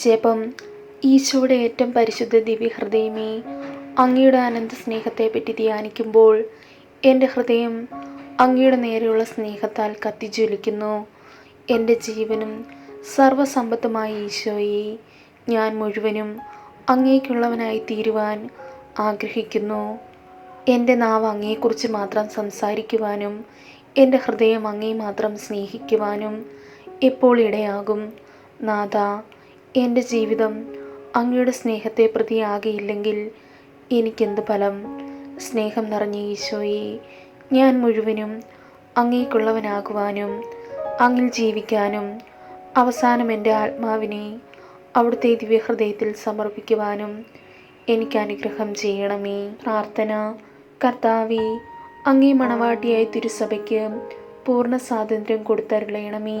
ജപം ഈശോയുടെ ഏറ്റവും പരിശുദ്ധ ദിവ്യഹൃദയമേ അങ്ങയുടെ അനന്ത സ്നേഹത്തെപ്പറ്റി ധ്യാനിക്കുമ്പോൾ എന്റെ ഹൃദയം അങ്ങയുടെ നേരെയുള്ള സ്നേഹത്താൽ കത്തിജ്വലിക്കുന്നു. എന്റെ ജീവനും സർവസമ്പത്തുമായ ഈശോയെ ഞാൻ മുഴുവനും അങ്ങേക്കുള്ളവനായി തീരുവാൻ ആഗ്രഹിക്കുന്നു. എന്റെ നാവ് അങ്ങയെക്കുറിച്ച് മാത്രം സംസാരിക്കുവാനും എന്റെ ഹൃദയം അങ്ങേ മാത്രം സ്നേഹിക്കുവാനും എപ്പോൾ ഇടയാകും? നാഥ എന്റെ ജീവിതം അങ്ങയുടെ സ്നേഹത്തെ പ്രതിയാകെയില്ലെങ്കിൽ എനിക്കെന്ത് ഫലം? സ്നേഹം നിറഞ്ഞ ഈശോയെ ഞാൻ മുഴുവനും അങ്ങേക്കുള്ളവനാകുവാനും അങ്ങിൽ ജീവിക്കാനും അവസാനം എന്റെ ആത്മാവിനെ അവിടുത്തെ ദിവ്യഹൃദയത്തിൽ സമർപ്പിക്കുവാനും എനിക്ക് അനുഗ്രഹം ചെയ്യണമേ. പ്രാർത്ഥന. കർത്താവെ അങ്ങേ മണവാട്ടിയായി തിരുസഭയ്ക്ക് പൂർണ സ്വാതന്ത്ര്യം കൊടുത്തരുളയണമേ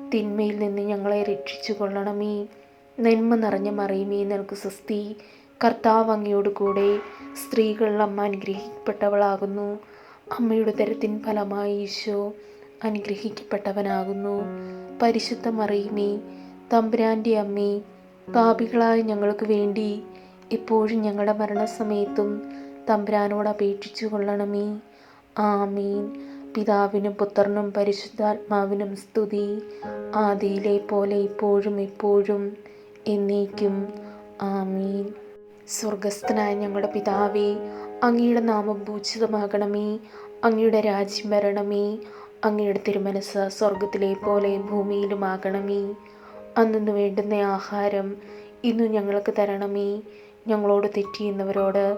തിന്മയിൽ നിന്ന് ഞങ്ങളെ രക്ഷിച്ചു കൊള്ളണമേ നന്മ നിറഞ്ഞ മറിയുമേ നിനക്ക് സ്വസ്തി. കർത്താവ് അങ്ങയോട് കൂടെ സ്ത്രീകൾ അമ്മ അനുഗ്രഹിക്കപ്പെട്ടവളാകുന്നു. അമ്മയുടെ തരത്തിൻ ഫലമായി ഈശോ അനുഗ്രഹിക്കപ്പെട്ടവനാകുന്നു. പരിശുദ്ധ മറിയുമേ തമ്പുരാന്റെ അമ്മേ പാപികളായ ഞങ്ങൾക്ക് വേണ്ടി ഇപ്പോഴും ഞങ്ങളുടെ മരണസമയത്തും തമ്പുരാനോട് അപേക്ഷിച്ചു കൊള്ളണമേ ആമീൻ. പിതാവിനും പുത്രനും പരിശുദ്ധാത്മാവിനും സ്തുതി. ആദിയിലെ പോലെ ഇപ്പോഴും എപ്പോഴും എന്നേക്കും. ആമീൻ. സ്വർഗസ്ഥനായ ഞങ്ങളുടെ പിതാവേ അങ്ങയുടെ നാമം ഭൂഷിതമാകണമേ അങ്ങയുടെ രാജ്യം വരണമേ. അങ്ങയുടെ തിരുമനസ് സ്വർഗത്തിലെ പോലെ ഭൂമിയിലുമാകണമേ. അന്നു വേണ്ടുന്ന ആഹാരം ഇന്നു ഞങ്ങൾക്ക് തരണമേ. ഞങ്ങളോട് തെറ്റിയുന്നവരോട്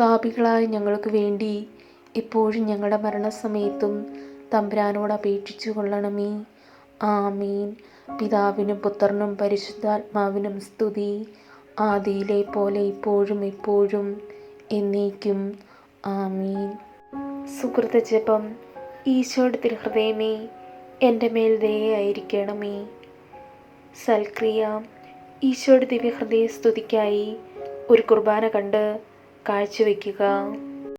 പാപികളായ ഞങ്ങൾക്ക് വേണ്ടി എപ്പോഴും ഞങ്ങളുടെ മരണസമയത്തും തമ്പുരാനോട് അപേക്ഷിച്ചു കൊള്ളണമേ. ആമീൻ. പിതാവിനും പുത്രനും പരിശുദ്ധാത്മാവിനും സ്തുതി. ആദിയിലെ പോലെ ഇപ്പോഴും ഇപ്പോഴും എന്നേക്കും. ആമീൻ. സുഹൃത്ത് ജപം. ഈശോയുടെ തിരുഹൃദയമേ എന്റെ മേൽ ദയായിരിക്കണമേ സൽക്രിയ. ഈശോയുടെ ദിവ്യഹൃദയ സ്തുതിക്കായി ഒരു കുർബാന കണ്ട് കാഴ്ചവെക്കുക